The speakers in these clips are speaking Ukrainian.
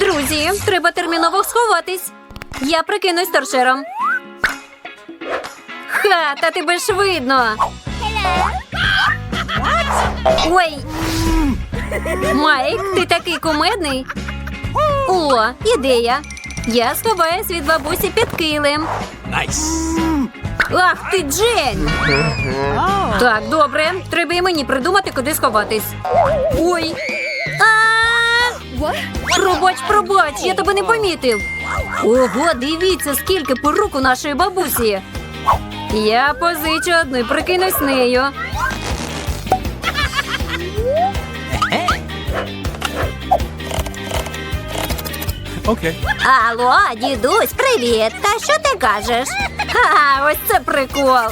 Друзі, треба терміново сховатись. Я прикинусь торшером. Ха, та тебе ж видно. Ой. Майк, ти такий кумедний. О, ідея. Я сховаюсь від бабусі під килим. Ах ти, Джень! Так, добре. Треба і мені придумати, куди сховатись. Ой. А! Пробач, пробач, я тебе не помітив. Ого, дивіться, скільки порук у нашої бабусі. Я позичу одну і прикинусь нею. Okay. Алло, дідусь, привіт. Та що ти кажеш? Ха, ось це прикол.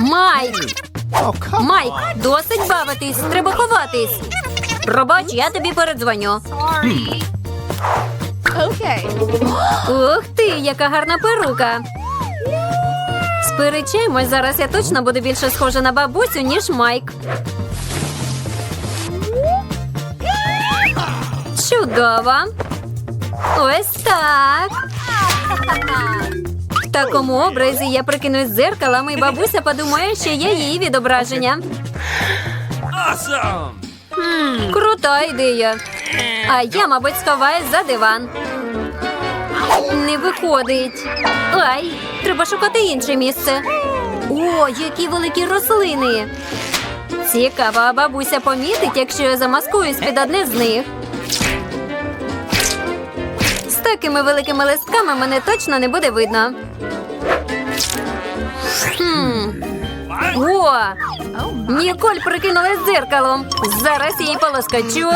Майк, Майк, досить бавитись, треба ховатись. Пробач, я тобі передзвоню. Ух ти, яка гарна перука. Сперечаємось, зараз я точно буду більше схожа на бабусю, ніж Майк. Чудово. Ось так. В такому образі я прикинусь зеркалом, і бабуся подумає, що я її відображення. Awesome. Крута ідея. А я, мабуть, сховаюсь за диван. Не виходить. Ай, треба шукати інше місце. О, які великі рослини. Цікаво, а бабуся помітить, якщо я замаскуюсь під одне з них. З такими великими листками мене точно не буде видно. Хм. О, Ніколь прикинулась дзеркалом. Зараз її полоскочу.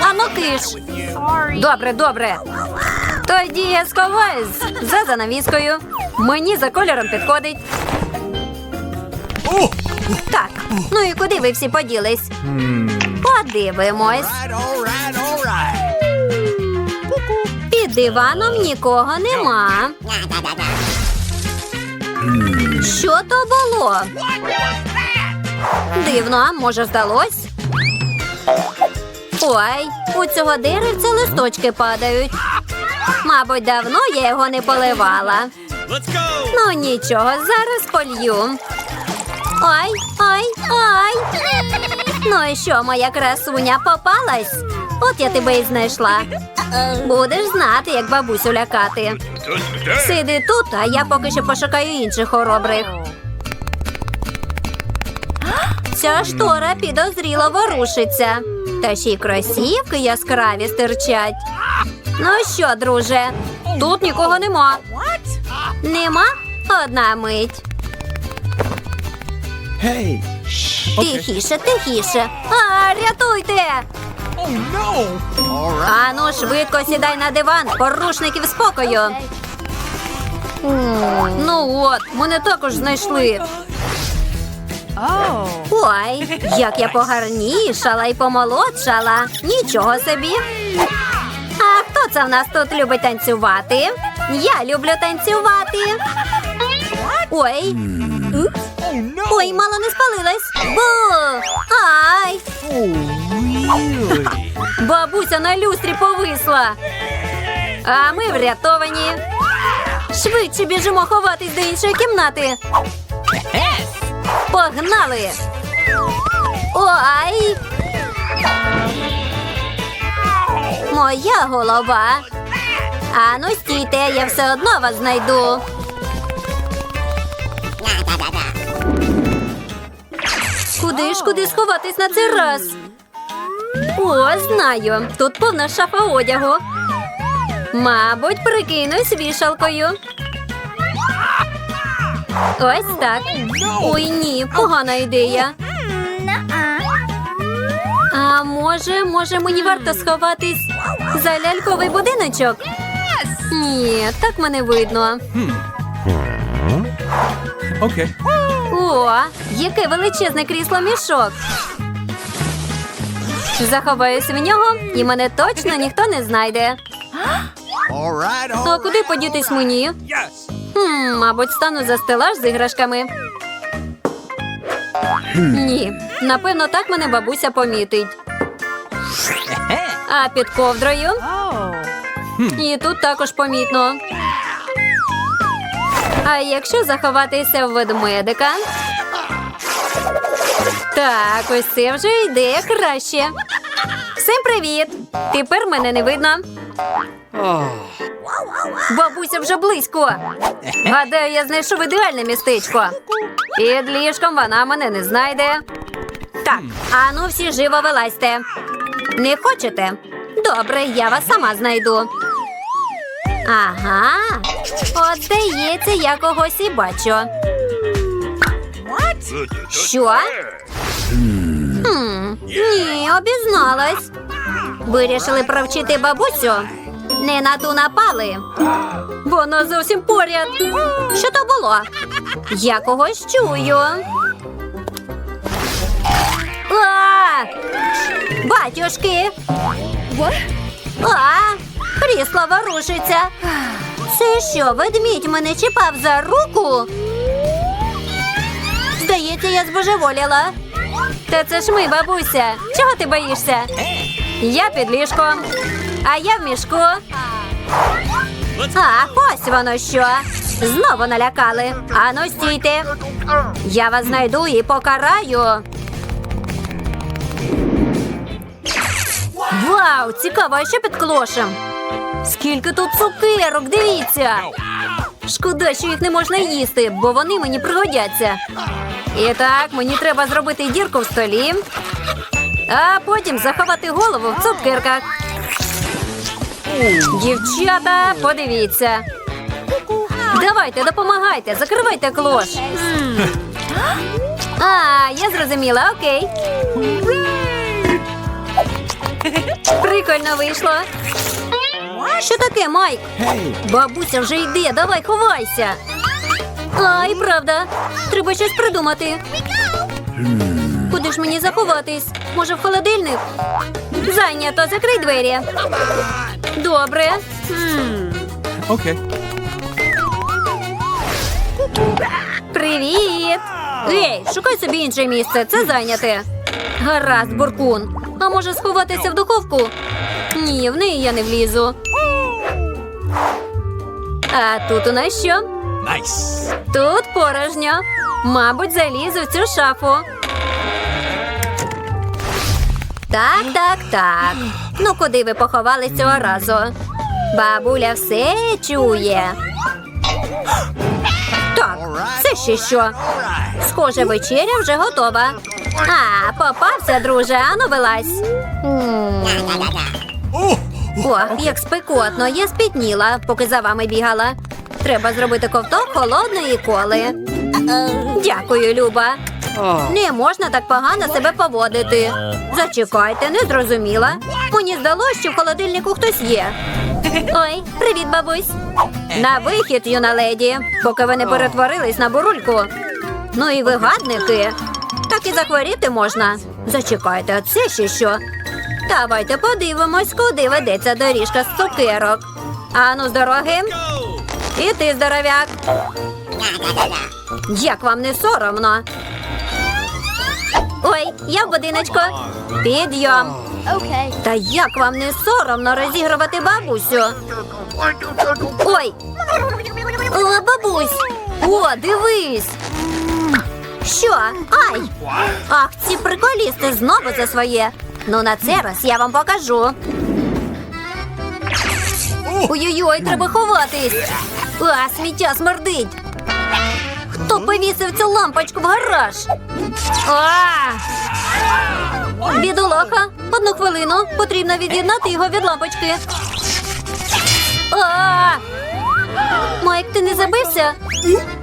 Ану киш. Добре, добре. Тоді я сховаюсь за занавіскою. Мені за кольором підходить. Так, ну і куди ви всі поділись? Подивимось. Під диваном нікого нема. Що то було? Дивно, може, здалось? Ой, у цього деревця листочки падають. Мабуть, давно я його не поливала. Ну нічого, зараз полью. Ай, ай, ай. Ну і що, моя красуня попалась? От я тебе і знайшла. Будеш знати, як бабусю лякати. Сиди тут, а я поки що пошукаю інших хоробрих. Ця штора підозріло ворушиться. Та ще й кросівки яскраві стирчать. Ну що, друже, тут нікого нема. Нема? Одна мить. Тихіше, тихіше. А, рятуйте! Ану, швидко сідай на диван, порушників спокою. Ну от, мене також знайшли. Ой, як я погарнішала і помолодшала. Нічого собі. А хто це в нас тут любить танцювати? Я люблю танцювати. Ой, ой, мало не спалилась. Бу! Ай! Really? Бабуся на люстрі повисла. А ми врятовані. Швидше біжимо ховатись до іншої кімнати. Погнали. Ой. Моя голова. Ану, стійте, я все одно вас знайду. Куди ж куди сховатись на цей раз? О, знаю. Тут повна шафа одягу. Мабуть, прикинусь вішалкою. Ось так. Ой, ні, погана ідея. А може, може, мені варто сховатись за ляльковий будиночок? Ні, так мене видно. О, яке величезне крісло мішок. Заховаюсь в нього, і мене точно ніхто не знайде. А куди подітись мені? Хм, мабуть, стану за стелаж з іграшками. Ні, напевно, так мене бабуся помітить. А під ковдрою. І тут також помітно. А якщо заховатися в ведмедика? Так, ось це вже йде краще. Всім привіт! Тепер мене не видно. Бабуся вже близько. Гадаю, я знайшов ідеальне містечко. Під ліжком вона мене не знайде. Так, а ну всі живо вилазьте. Не хочете? Добре, я вас сама знайду. Ага. От здається, я когось і бачу. Що? Хм, ні, обізналась. Вирішили провчити бабусю. Не на ту напали. Воно зовсім поряд. Що то було? Я когось чую. А! Батюшки! А! Крісло ворушиться. Це що, ведмідь мене чіпав за руку? Здається, я збожеволіла. Та це ж ми, бабуся. Чого ти боїшся? Я під ліжком, а я в мішку. А, ось воно що. Знову налякали. Ану, стійте. Я вас знайду і покараю. Вау, цікаво, а що під клошем? Скільки тут цукерок, дивіться. Шкода, що їх не можна їсти, бо вони мені пригодяться. І так, мені треба зробити дірку в столі, а потім заховати голову в цукерках. Дівчата, подивіться. Давайте, допомагайте, закривайте клош. А, я зрозуміла, окей. Прикольно вийшло. Що таке, Майк? Бабуся вже йде, давай ховайся. Ай, правда. Треба щось придумати. Куди ж мені заховатись? Може, в холодильник? Зайнято, закрий двері. Добре. Okay. Привіт! Ей, шукай собі інше місце, це зайняте. Гаразд, буркун. А може сховатися в духовку? Ні, в неї я не влізу. А тут у нас що? Nice. Тут порожньо. Мабуть, залізу в цю шафу. Так, так, так. Ну куди ви поховались цього разу? Бабуля все чує. Так, це ще що? Схоже, вечеря вже готова. А, попався, друже, ану вилазь. Ох, як спекотно, я спітніла, поки за вами бігала. Треба зробити ковток холодної коли. Дякую, Люба. Не можна так погано себе поводити. Зачекайте, не зрозуміла. Мені здалося, що в холодильнику хтось є. Ой, привіт, бабусь. На вихід, юна леді, поки ви не перетворились на бурульку. Ну і ви гадники. Так і захворіти можна. Зачекайте, а це ще що? Давайте подивимось, куди ведеться доріжка з цукерок. Ану, з дороги. І ти, здоровяк. Як вам не соромно? Ой, я в будиночку. Підйом. Та як вам не соромно розігрувати бабусю? Ой. О, бабусь. О, дивись. Що? Ай! Ах, ці приколісти знову за своє. Ну на це раз я вам покажу. Ой-ой-ой, треба ховатись. А, сміття смердить. Хто повісив цю лампочку в гараж? А! Бідолаха, одну хвилину. Потрібно від'єднати його від лампочки. А! Майк, ти не забився?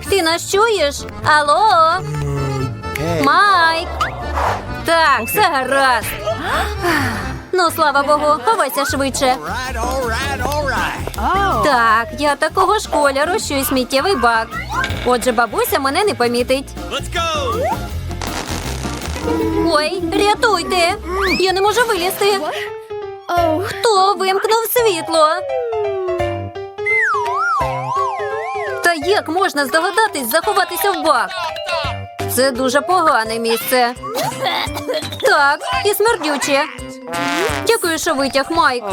Ти нас чуєш? Алло? Майк. Так, все гаразд. Ну, слава Богу, ховайся швидше. Так, я такого ж кольору, що й сміттєвий бак. Отже, бабуся мене не помітить. Let's go. Ой, рятуйте! Я не можу вилізти. Oh. Хто вимкнув світло? Та як можна здогадатись заховатися в бак? Це дуже погане місце. Так, і смердюче. Дякую, що витяг Майк.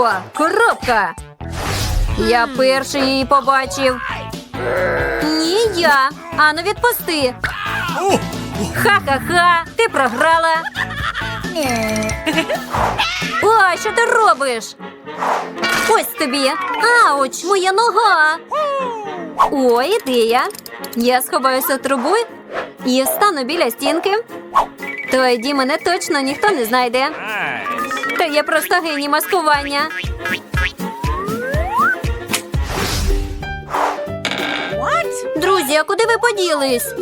О, коробка. Я перший її побачив. Ні, я. Ану, відпусти. Ха-ха-ха, ти програла. О, що ти робиш? Ось тобі. Ауч, моя нога. О, ідея. Я сховаюся в трубу і встану біля стінки. Тоді мене точно ніхто не знайде. Та я просто геній маскування. Друзі, а куди ви поділись?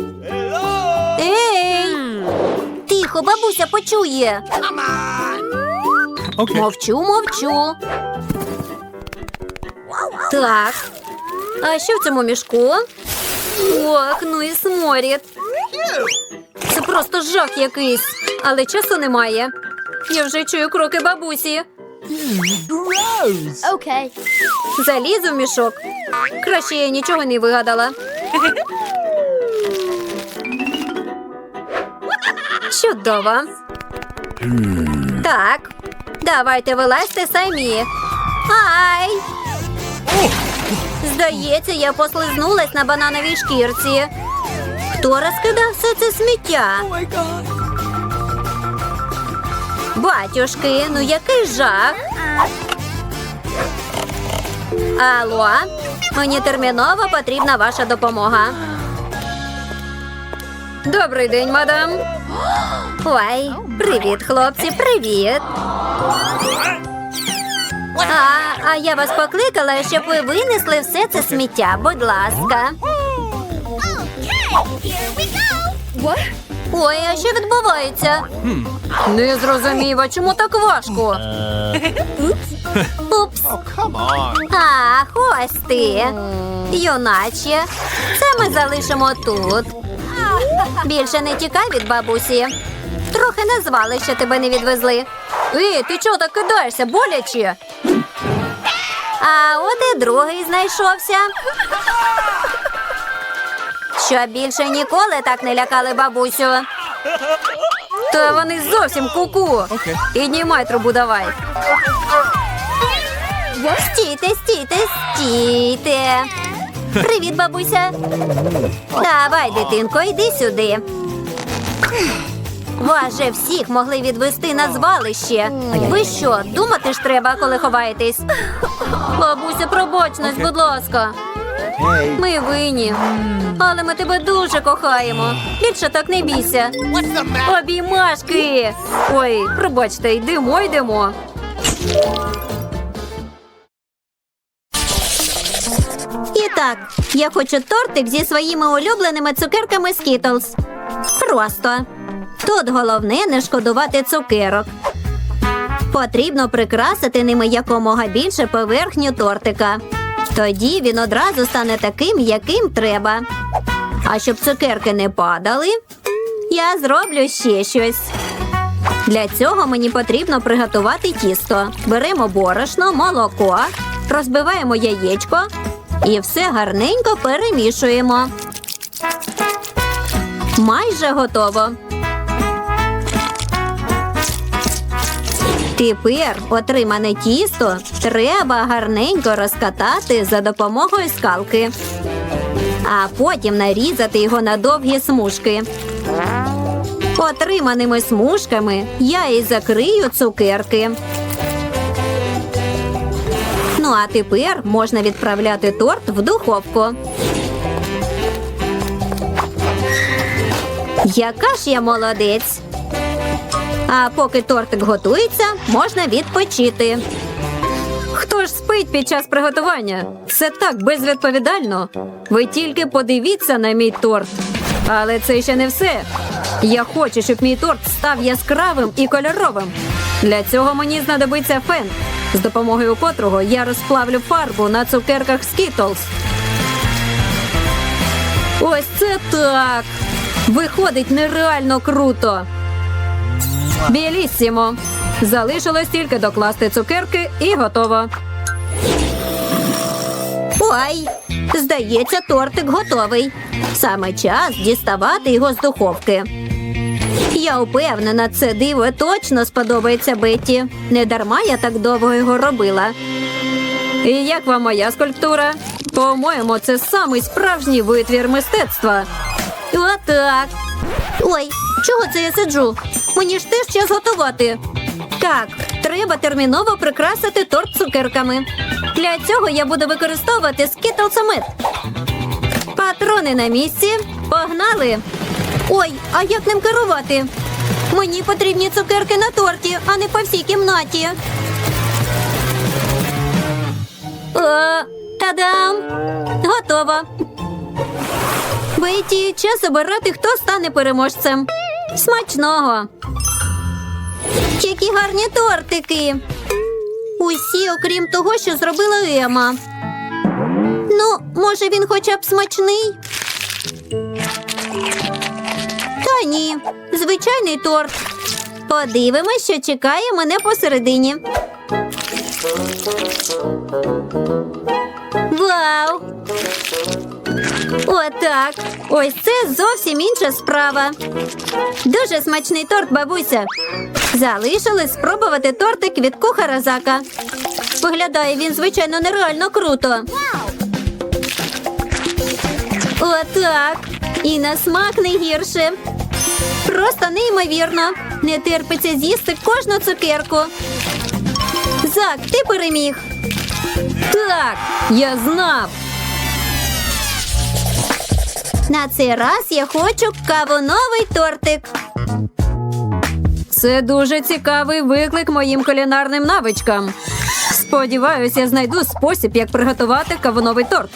Ей! Тихо, бабуся почує. Okay. Мовчу, мовчу. Так. А що в цьому мішку? Ох, ну і сморід. Це просто жах якийсь, але часу немає. Я вже чую кроки бабусі. Okay. Залізу в мішок. Краще я нічого не вигадала. Чудово. Так, давайте вилазьте самі. Ай! Здається, я послизнулась на банановій шкірці. Хто розкидав все це сміття? Батюшки, ну який жах. Алло, мені терміново потрібна ваша допомога. Добрий день, мадам. Ой, привіт, хлопці, привіт. А, а я вас покликала, щоб ви винесли все це сміття, будь ласка. What? Ой, а що відбувається? Не зрозумів, а чому так важко? Упс. On. Ах, ось ти. Юначе. Це ми залишимо тут. Більше не тікай від бабусі. Трохи назвали, що тебе не відвезли. Ей, ти чого так кидаєшся, боляче? А от і другий знайшовся. Щоб більше ніколи так не лякали бабусю. Та вони зовсім куку. Піднімай трубу давай. Стійте, стійте, стійте. Привіт, бабуся. Давай, дитинко, йди сюди. Вас же всіх могли відвести на звалище. Ви що, думати ж треба, коли ховаєтесь? Бабуся, пробач нас, будь ласка. Ми винні. Але ми тебе дуже кохаємо. Більше так не бійся. Обіймашки. Ой, пробачте, йдемо, йдемо. І так, я хочу тортик зі своїми улюбленими цукерками Skittles. Просто. Тут головне не шкодувати цукерок. Потрібно прикрасити ними якомога більше поверхню тортика. Тоді він одразу стане таким, яким треба. А щоб цукерки не падали, я зроблю ще щось. Для цього мені потрібно приготувати тісто. Беремо борошно, молоко, розбиваємо яєчко і все гарненько перемішуємо. Майже готово. Тепер отримане тісто треба гарненько розкатати за допомогою скалки, а потім нарізати його на довгі смужки. Отриманими смужками я і закрию цукерки. Ну а тепер можна відправляти торт в духовку. Яка ж я молодець. А поки тортик готується, можна відпочити. Хто ж спить під час приготування? Це так безвідповідально. Ви тільки подивіться на мій торт. Але це ще не все. Я хочу, щоб мій торт став яскравим і кольоровим. Для цього мені знадобиться фен, з допомогою котрого я розплавлю фарбу на цукерках Skittles. Ось це так. Виходить нереально круто. Білісімо. Залишилось тільки докласти цукерки і готово. Ой, здається, тортик готовий. Саме час діставати його з духовки. Я впевнена, це диво точно сподобається Бетті. Не дарма я так довго його робила. І як вам моя скульптура? По-моєму, це самий справжній витвір мистецтва. Отак. Ой, чого це я сиджу? Мені ж теж час готувати. Так, треба терміново прикрасити торт цукерками. Для цього я буду використовувати скітлсомет. Патрони на місці. Погнали. Ой, а як ним керувати? Мені потрібні цукерки на торті, а не по всій кімнаті. О, та-дам! Готово. Бейті, час обирати, хто стане переможцем. Смачного. Які гарні тортики. Усі, окрім того, що зробила Ема. Ну, може, він хоча б смачний? Та ні, звичайний торт. Подивимось, що чекає мене посередині. Вау! Отак. Ось це зовсім інша справа. Дуже смачний торт, бабуся. Залишилось спробувати тортик від кухара Зака. Виглядає він, звичайно, нереально круто. Отак. І на смак не гірше. Просто неймовірно. Не терпиться з'їсти кожну цукерку. Зак, ти переміг. Так, я знав. На цей раз я хочу кавуновий тортик. Це дуже цікавий виклик моїм кулінарним навичкам. Сподіваюся, знайду спосіб, як приготувати кавуновий торт.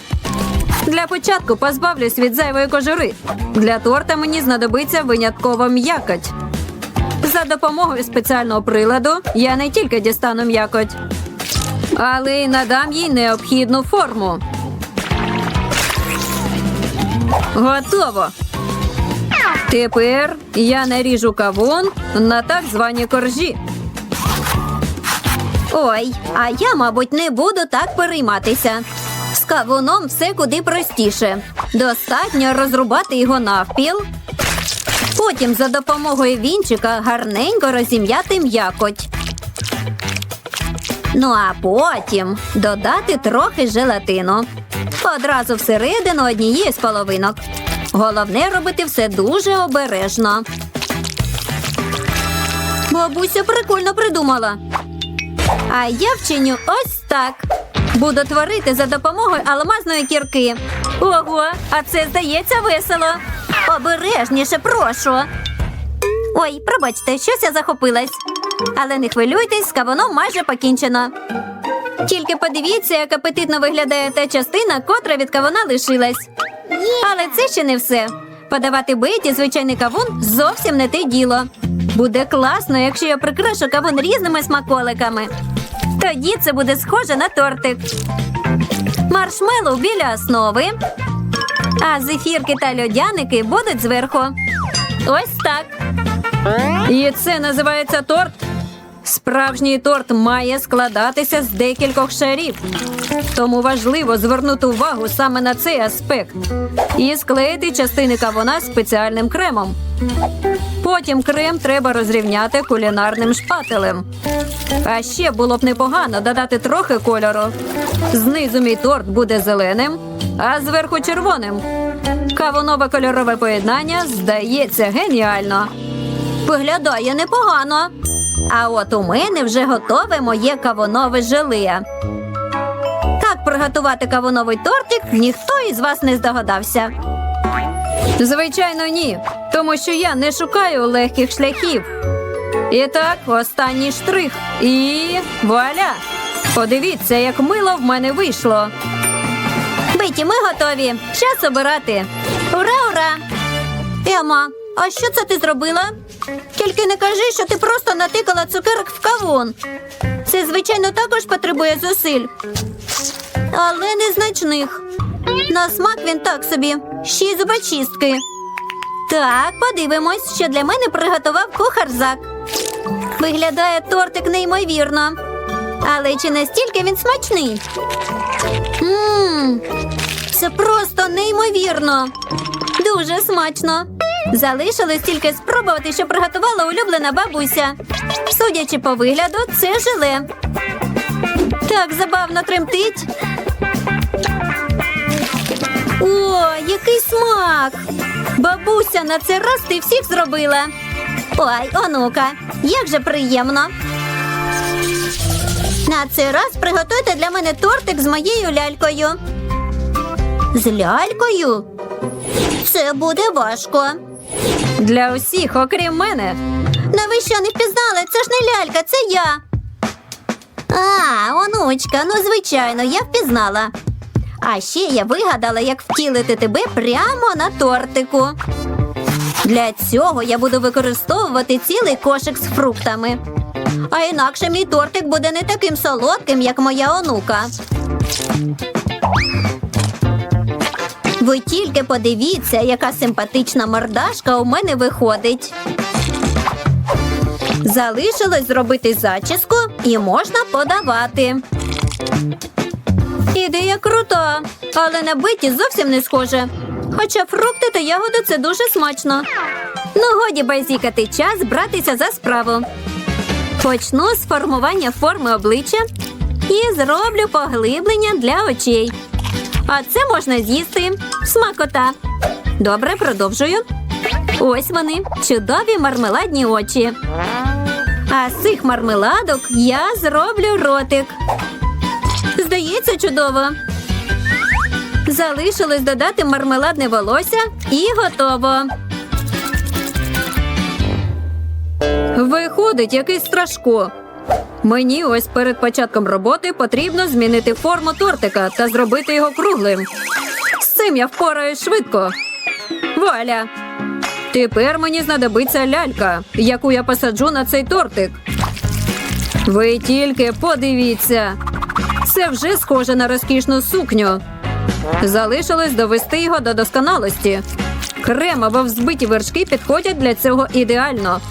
Для початку позбавлюсь від зайвої кожури. Для торта мені знадобиться винятково м'якоть. За допомогою спеціального приладу я не тільки дістану м'якоть, але й надам їй необхідну форму. Готово. Тепер я наріжу кавун на так звані коржі. Ой, а я, мабуть, не буду так перейматися. З кавуном все куди простіше. Достатньо розрубати його навпіл. Потім за допомогою вінчика гарненько розім'яти м'якоть. Ну а потім додати трохи желатину. Одразу всередину однієї з половинок. Головне робити все дуже обережно. Бабуся прикольно придумала. А я вчиню ось так. Буду творити за допомогою алмазної кірки. Ого, а це здається весело. Обережніше, прошу. Ой, пробачте, щось я захопилась. Але не хвилюйтесь, з кавуном майже покінчено. Тільки подивіться, як апетитно виглядає та частина, котра від кавуна лишилась. Але це ще не все. Подавати биті звичайний кавун зовсім не те діло. Буде класно, якщо я прикрашу кавун різними смаколиками. Тоді це буде схоже на тортик. Маршмеллоу біля основи. А зефірки та льодяники будуть зверху. Ось так. І це називається торт. Справжній торт має складатися з декількох шарів. Тому важливо звернути увагу саме на цей аспект і склеїти частини кавуна спеціальним кремом. Потім крем треба розрівняти кулінарним шпателем. А ще було б непогано додати трохи кольору. Знизу мій торт буде зеленим, а зверху червоним. Кавунове кольорове поєднання здається геніально. Виглядає непогано. А от у мене вже готове моє кавунове желе. Як приготувати кавуновий тортик, ніхто із вас не здогадався. Звичайно, ні, тому що я не шукаю легких шляхів. І так, останній штрих. І вуаля! Подивіться, як мило в мене вийшло. Биті, ми готові. Час обирати. Ура, ура! Ема, а що це ти зробила? Тільки не кажи, що ти просто натикала цукерок в кавун. Це, звичайно, також потребує зусиль. Але незначних. На смак він так собі. Ще й зубочистки. Так, подивимось, що для мене приготував кухар Зак. Виглядає тортик неймовірно. Але чи настільки він смачний? Ммм, це просто неймовірно. Дуже смачно. Залишилось тільки спробувати, що приготувала улюблена бабуся. Судячи по вигляду, це желе. Так забавно тремтить. О, який смак! Бабуся, на цей раз ти всіх зробила. Ой, онука, як же приємно. На цей раз приготуйте для мене тортик з моєю лялькою. З лялькою? Це буде важко. Для усіх, окрім мене. На ви що не впізнали? Це ж не лялька, це я. А, онучка, ну звичайно, я впізнала. А ще я вигадала, як втілити тебе прямо на тортику. Для цього я буду використовувати цілий кошик з фруктами. А інакше мій тортик буде не таким солодким, як моя онука. Ви тільки подивіться, яка симпатична мордашка у мене виходить. Залишилось зробити зачіску і можна подавати. Ідея крута, але на биті зовсім не схоже. Хоча фрукти та ягоди це дуже смачно. Ну, годі базікати час братися за справу. Почну з формування форми обличчя і зроблю поглиблення для очей. А це можна з'їсти. Смакота. Добре, продовжую. Ось вони, чудові мармеладні очі. А з цих мармеладок я зроблю ротик. Здається, чудово. Залишилось додати мармеладне волосся і готово. Виходить якийсь страшко. Мені ось перед початком роботи потрібно змінити форму тортика та зробити його круглим. З цим я впораюсь швидко. Валя. Тепер мені знадобиться лялька, яку я посаджу на цей тортик. Ви тільки подивіться. Це вже схоже на розкішну сукню. Залишилось довести його до досконалості. Крем або взбиті вершки підходять для цього ідеально.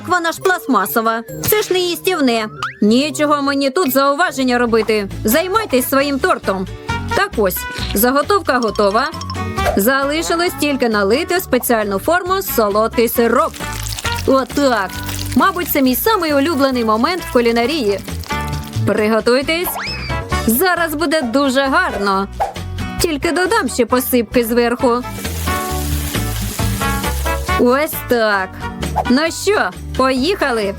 Так вона ж пластмасова. Це ж не їстівне. Нічого мені тут зауваження робити. Займайтесь своїм тортом. Так ось, заготовка готова. Залишилось тільки налити в спеціальну форму солодкий сироп. Отак. Мабуть, це мій самий улюблений момент в кулінарії. Приготуйтесь. Зараз буде дуже гарно. Тільки додам ще посипки зверху. Ось так. Ну що, поїхали?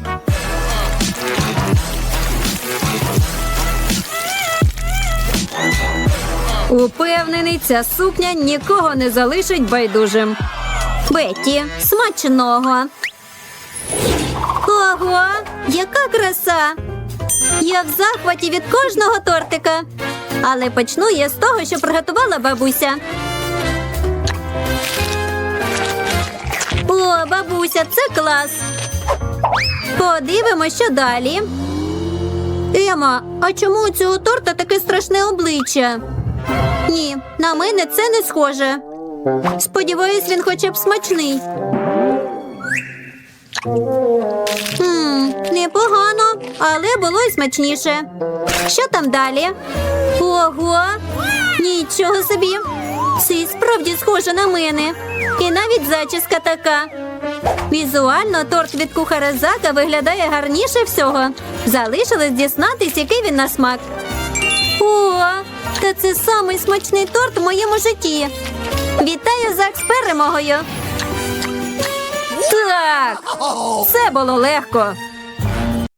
Упевнений, ця сукня нікого не залишить байдужим. Бетті, смачного. Ого, яка краса! Я в захваті від кожного тортика. Але почну я з того, що приготувала бабуся. О, бабуся, це клас. Подивимося, що далі. Ема, а чому у цього торта таке страшне обличчя? Ні, на мене це не схоже. Сподіваюсь, він хоча б смачний. Хм, непогано, але було й смачніше. Що там далі? Ого! Нічого собі. Це і справді схоже на мене. І навіть зачіска така. Візуально торт від кухаря Зака виглядає гарніше всього. Залишилось дізнатись, який він на смак. О, та це самий смачний торт в моєму житті. Вітаю Зак з перемогою. Так, це було легко.